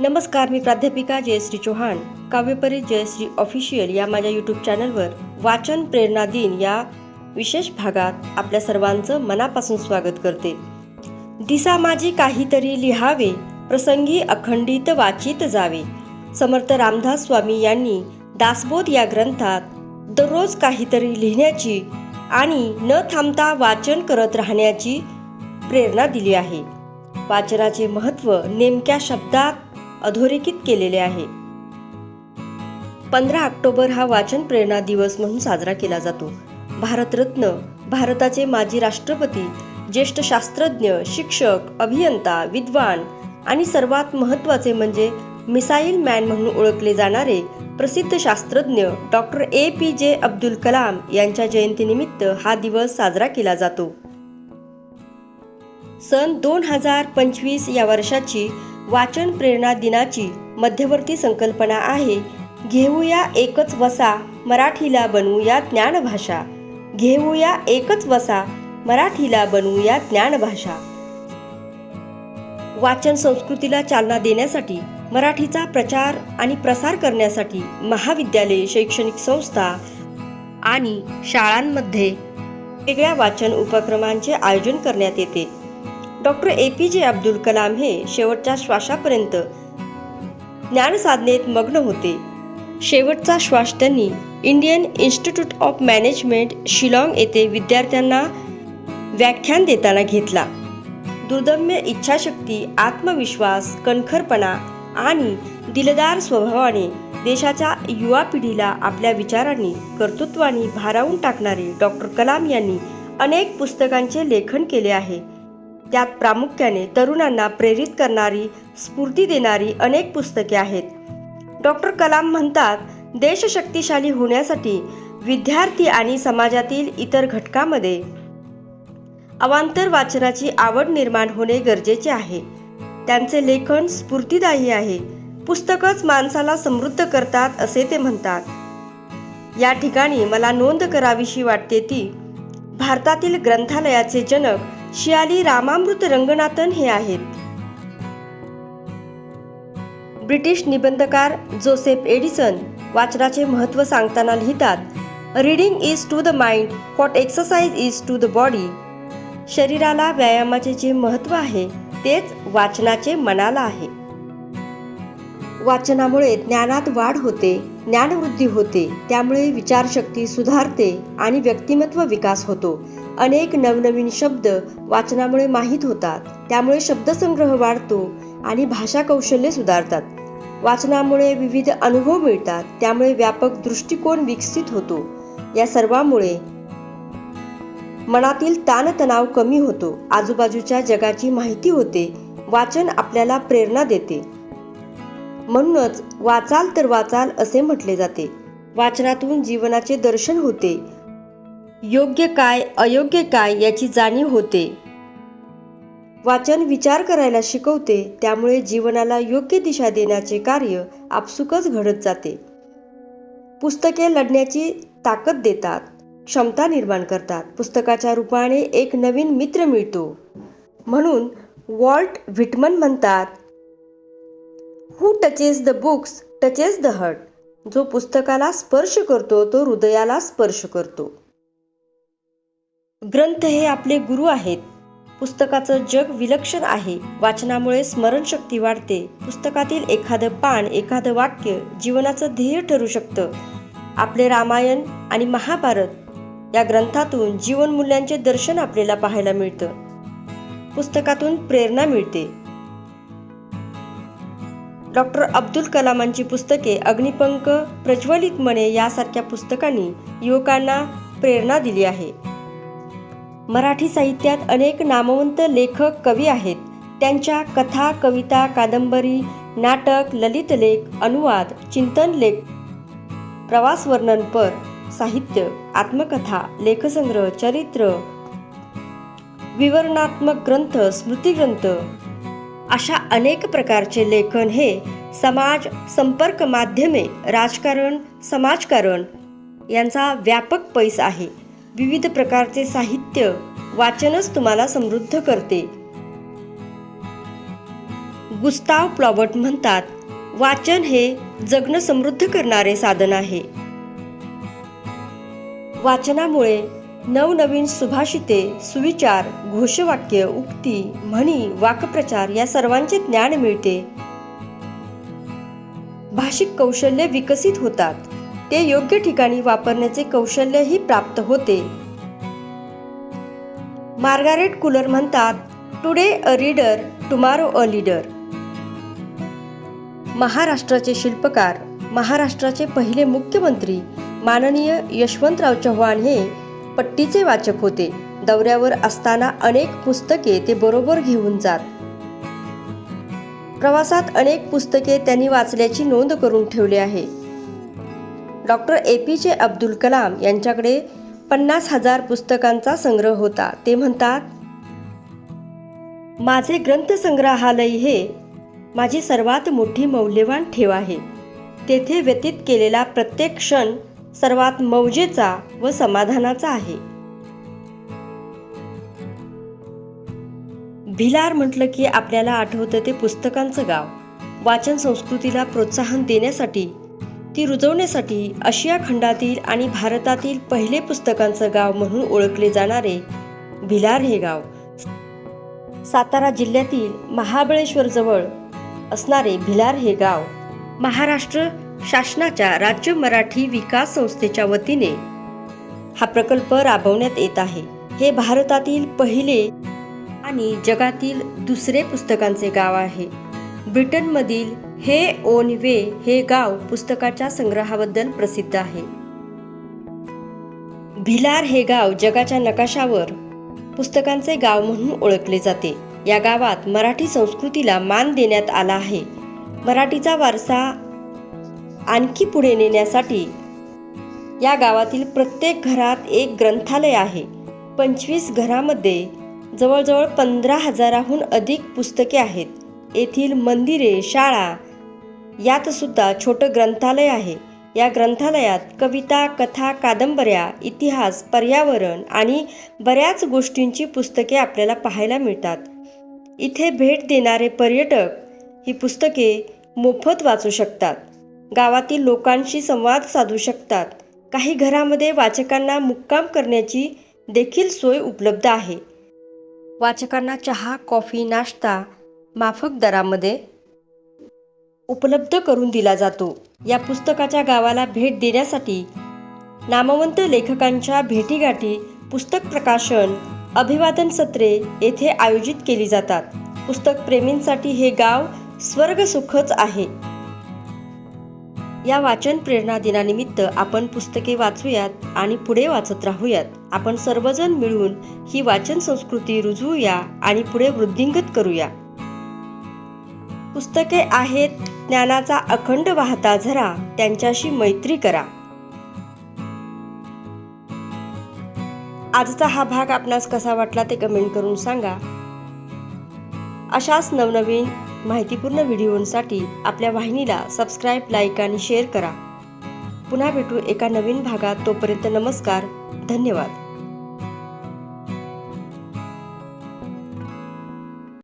नमस्कार मी प्राध्यापिका जयश्री चौहान. काव्यपरी जयश्री ऑफिशियल या माझ्या यूट्यूब चॅनलवर वाचन प्रेरणा दिन या विशेष भागात आपल्या सर्वांचं मनापासून स्वागत करते. दिसा माझी काहीतरी लिहावे प्रसंगी अखंडित वाचित जावे. समर्थ रामदास स्वामी यांनी दासबोध या ग्रंथात दररोज काहीतरी लिहिण्याची आणि न थांबता वाचन करत राहण्याची प्रेरणा दिली आहे. वाचनाचे महत्त्व नेमक्या शब्दात अधोरेखित केलेले आहे. पंधरा ऑक्टोबर हा वाचन प्रेरणा दिवस म्हणून साजरा केला जातो. भारतरत्न भारताचे माजी राष्ट्रपती ज्येष्ठ शास्त्रज्ञ शिक्षक अभियंता विद्वान आणि सर्वात महत्त्वाचे म्हणजे मिसाईल मॅन म्हणून ओळखले जाणारे प्रसिद्ध शास्त्रज्ञ डॉक्टर ए पी जे अब्दुल कलाम यांच्या जयंतीनिमित्त हा दिवस साजरा केला जातो. सन दोन हजार पंचवीस या वर्षाची वाचन प्रेरणा दिनाची मध्यवर्ती संकल्पना आहे. घेऊया एकच वसा मराठीला बनवूया ज्ञानभाषा घेऊया एकच वसा मराठीला बनवूया ज्ञानभाषा वाचन संस्कृतीला चालना देण्यासाठी मराठीचा प्रचार आणि प्रसार करण्यासाठी महाविद्यालय शैक्षणिक संस्था आणि शाळांमध्ये वेगळ्या वाचन उपक्रमांचे आयोजन करण्यात येते. डॉक्टर ए पी जे अब्दुल कलाम हे शेवटच्या श्वासापर्यंत ज्ञानसाधनेत मग्न होते. शेवटचा श्वास त्यांनी Indian Institute of Management Shillong येथे विद्यार्थ्यांना व्याख्यान देताना घेतला. दुर्दम्य इच्छाशक्ती आत्मविश्वास कणखरपणा आणि दिलदार स्वभावाने देशाच्या युवा पिढीला आपल्या विचारांनी कर्तृत्वाने भारावून टाकणारे डॉक्टर कलाम यांनी अनेक पुस्तकांचे लेखन केले आहे. त्यात प्रामुख्याने तरुणांना प्रेरित करणारी स्फूर्ती देणारी अनेक पुस्तके आहेत. डॉक्टर कलाम म्हणतात देश शक्तिशाली होण्यासाठी विद्यार्थी आणि समाजातील इतर घटकामध्ये अवांतर वाचनाची आवड निर्माण होणे गरजेचे आहे. त्यांचे लेखन स्फूर्तिदायी आहे. पुस्तकच माणसाला समृद्ध करतात असे ते म्हणतात. या ठिकाणी मला नोंद करावीशी वाटते ती भारतातील ग्रंथालयाचे जनक शियाली रामामृत रंगनाथन हे आहेत. ब्रिटिश निबंधकार जोसेफ एडिसन वाचनाचे महत्त्व सांगताना लिहितात reading is to the mind what exercise is to the body शरीराला व्यायामाचे जे महत्त्व आहे तेच वाचनाचे मनाला आहे. वाचनामुळे ज्ञानात वाढ होते ज्ञानवृद्धी होते त्यामुळे विचारशक्ती सुधारते आणि व्यक्तिमत्व विकास होतो. अनेक नवनवीन शब्द वाचनामुळे माहीत होतात. त्यामुळे शब्दसंग्रह वाढतो आणि भाषा कौशल्य सुधारतात. वाचनामुळे विविध अनुभव मिळतात. त्यामुळे व्यापक दृष्टिकोन विकसित होतो. या सर्वामुळे मनातील ताणतणाव कमी होतो. आजूबाजूच्या जगाची माहिती होते. वाचन आपल्याला प्रेरणा देते. म्हणूनच वाचाल तर वाचाल असे म्हटले जाते. वाचनातून जीवनाचे दर्शन होते. योग्य काय अयोग्य काय याची जाणीव होते. वाचन विचार करायला शिकवते त्यामुळे जीवनाला योग्य दिशा देण्याचे कार्य आपसुकच घडत जाते. पुस्तके लढण्याची ताकद देतात क्षमता निर्माण करतात पुस्तकाच्या रूपाने एक नवीन मित्र मिळतो. म्हणून वॉल्ट व्हिटमन म्हणतात who touches the books touches the heart जो पुस्तकाला स्पर्श करतो तो हृदयाला स्पर्श करतो. ग्रंथ हे आपले गुरु आहेत. पुस्तकाचं जग विलक्षण आहे. वाचनामुळे स्मरणशक्ती वाढते. पुस्तकातील एखादं पान एखादं वाक्य जीवनाचं ध्येय ठरू शकतं. आपले रामायण आणि महाभारत या ग्रंथातून जीवनमूल्यांचे दर्शन आपल्याला पाहायला मिळतं. पुस्तकातून प्रेरणा मिळते. डॉक्टर अब्दुल कलामांची पुस्तके अग्निपंख प्रज्वलित मने यासारख्या पुस्तकांनी युवकांना प्रेरणा दिली आहे. मराठी साहित्यात अनेक नामवंत लेखक कवी आहेत. त्यांच्या कथा कविता कादंबरी नाटक ललित लेख अनुवाद चिंतन लेख प्रवास वर्णनपर साहित्य आत्मकथा लेखसंग्रह चरित्र विवरणात्मक ग्रंथ स्मृतिग्रंथ अशा अनेक प्रकारचे लेखन हे समाज संपर्क माध्यमे राजकारण समाजकारण यांचा व्यापक पैस आहे. विविध प्रकारचे साहित्य वाचनच तुम्हाला समृद्ध करते. गुस्ताव प्लॉबट म्हणतात वाचन हे जगणं समृद्ध करणारे साधन आहे. वाचनामुळे नवनवीन सुभाषिते सुविचार घोषवाक्य उक्ती म्हणी वाक्प्रचार या सर्वांचे ज्ञान मिळते. भाषिक कौशल्य विकसित होतात. ते योग्य ठिकाणी वापरण्याचे कौशल्यही प्राप्त होते. मार्गारेट कुलर म्हणतात today a reader tomorrow a leader महाराष्ट्राचे शिल्पकार महाराष्ट्राचे पहिले मुख्यमंत्री माननीय यशवंतराव चव्हाण हे पट्टीचे वाचक होते. दौऱ्यावर असताना अनेक पुस्तके ते बरोबर घेऊन जात. प्रवासात अनेक पुस्तके त्यांनी वाचल्याची नोंद करून ठेवली आहे. डॉक्टर ए पी जे अब्दुल कलाम यांच्याकडे पन्नास हजार पुस्तकांचा संग्रह होता. ते म्हणतात माझे ग्रंथसंग्रहालय हे माझी सर्वात मोठी मौल्यवान ठेव आहे. तेथे व्यतीत केलेला प्रत्येक क्षण सर्वात मौजेचा व समाधानाचा आहे. भिलार म्हटलं की आपल्याला आठवतं ते पुस्तकांचं गाव. वाचन संस्कृतीला प्रोत्साहन देण्यासाठी ती रुजवण्यासाठी आशिया खंडातील आणि भारतातील पहिले पुस्तकांचं गाव म्हणून ओळखले जाणारे भिलार हे गाव. सातारा जिल्ह्यातील महाबळेश्वर जवळ असणारे भिलार हे गाव. महाराष्ट्र शासनाच्या राज्य मराठी विकास संस्थेच्या वतीने हा प्रकल्प राबवण्यात येत आहे. हे भारतातील पहिले आणि जगातील दुसरे पुस्तकांचे गाव आहे. ब्रिटनमधील हे ओन वे हे गाव पुस्तकाच्या संग्रहाबद्दल प्रसिद्ध आहे. भिलार हे गाव जगाच्या नकाशावर पुस्तकांचे गाव म्हणून ओळखले जाते. या गावात मराठी संस्कृतीला मान देण्यात आला आहे. मराठीचा वारसा आणखी पुढे नेण्यासाठी या गावातील प्रत्येक घरात एक ग्रंथालय आहे. पंचवीस घरामध्ये जवळजवळ पंधरा हजाराहून अधिक पुस्तके आहेत. येथील मंदिरे शाळा यात सुद्धा छोटं ग्रंथालय आहे. या ग्रंथालयात कविता कथा कादंबऱ्या इतिहास पर्यावरण आणि बऱ्याच गोष्टींची पुस्तके आपल्याला पाहायला मिळतात. इथे भेट देणारे पर्यटक ही पुस्तके मोफत वाचू शकतात. गावातील लोकांशी संवाद साधू शकतात. काही घरामध्ये वाचकांना मुक्काम करण्याची देखील सोय उपलब्ध आहे. वाचकांना चहा कॉफी नाश्ता माफक दरामध्ये उपलब्ध करून दिला जातो. या पुस्तकाच्या गावाला भेट देण्यासाठी नामवंत लेखकांच्या भेटीगाठी पुस्तक प्रकाशन अभिवादन सत्रे येथे आयोजित केली जातात. पुस्तक प्रेमींसाठी हे गाव स्वर्ग सुखच आहे. या वाचन प्रेरणा दिनानिमित्त आपण पुस्तके वाचूयात आणि पुढे वाचत राहूयात. आपण सर्वजण मिळून ही वाचन संस्कृती रुजवूया आणि पुढे वृद्धिंगत करूया. पुस्तके आहेत ज्ञानाचा अखंड वाहता झरा त्यांच्याशी मैत्री करा. आजचा हा भाग आपणास कसा वाटला ते कमेंट करून सांगा. अशाच नवनवीन माहितीपूर्ण व्हिडिओंसाठी आपल्या वाहिनीला सबस्क्राईब लाईक आणि शेअर करा. पुन्हा भेटू एका नवीन भागात तोपर्यंत नमस्कार धन्यवाद.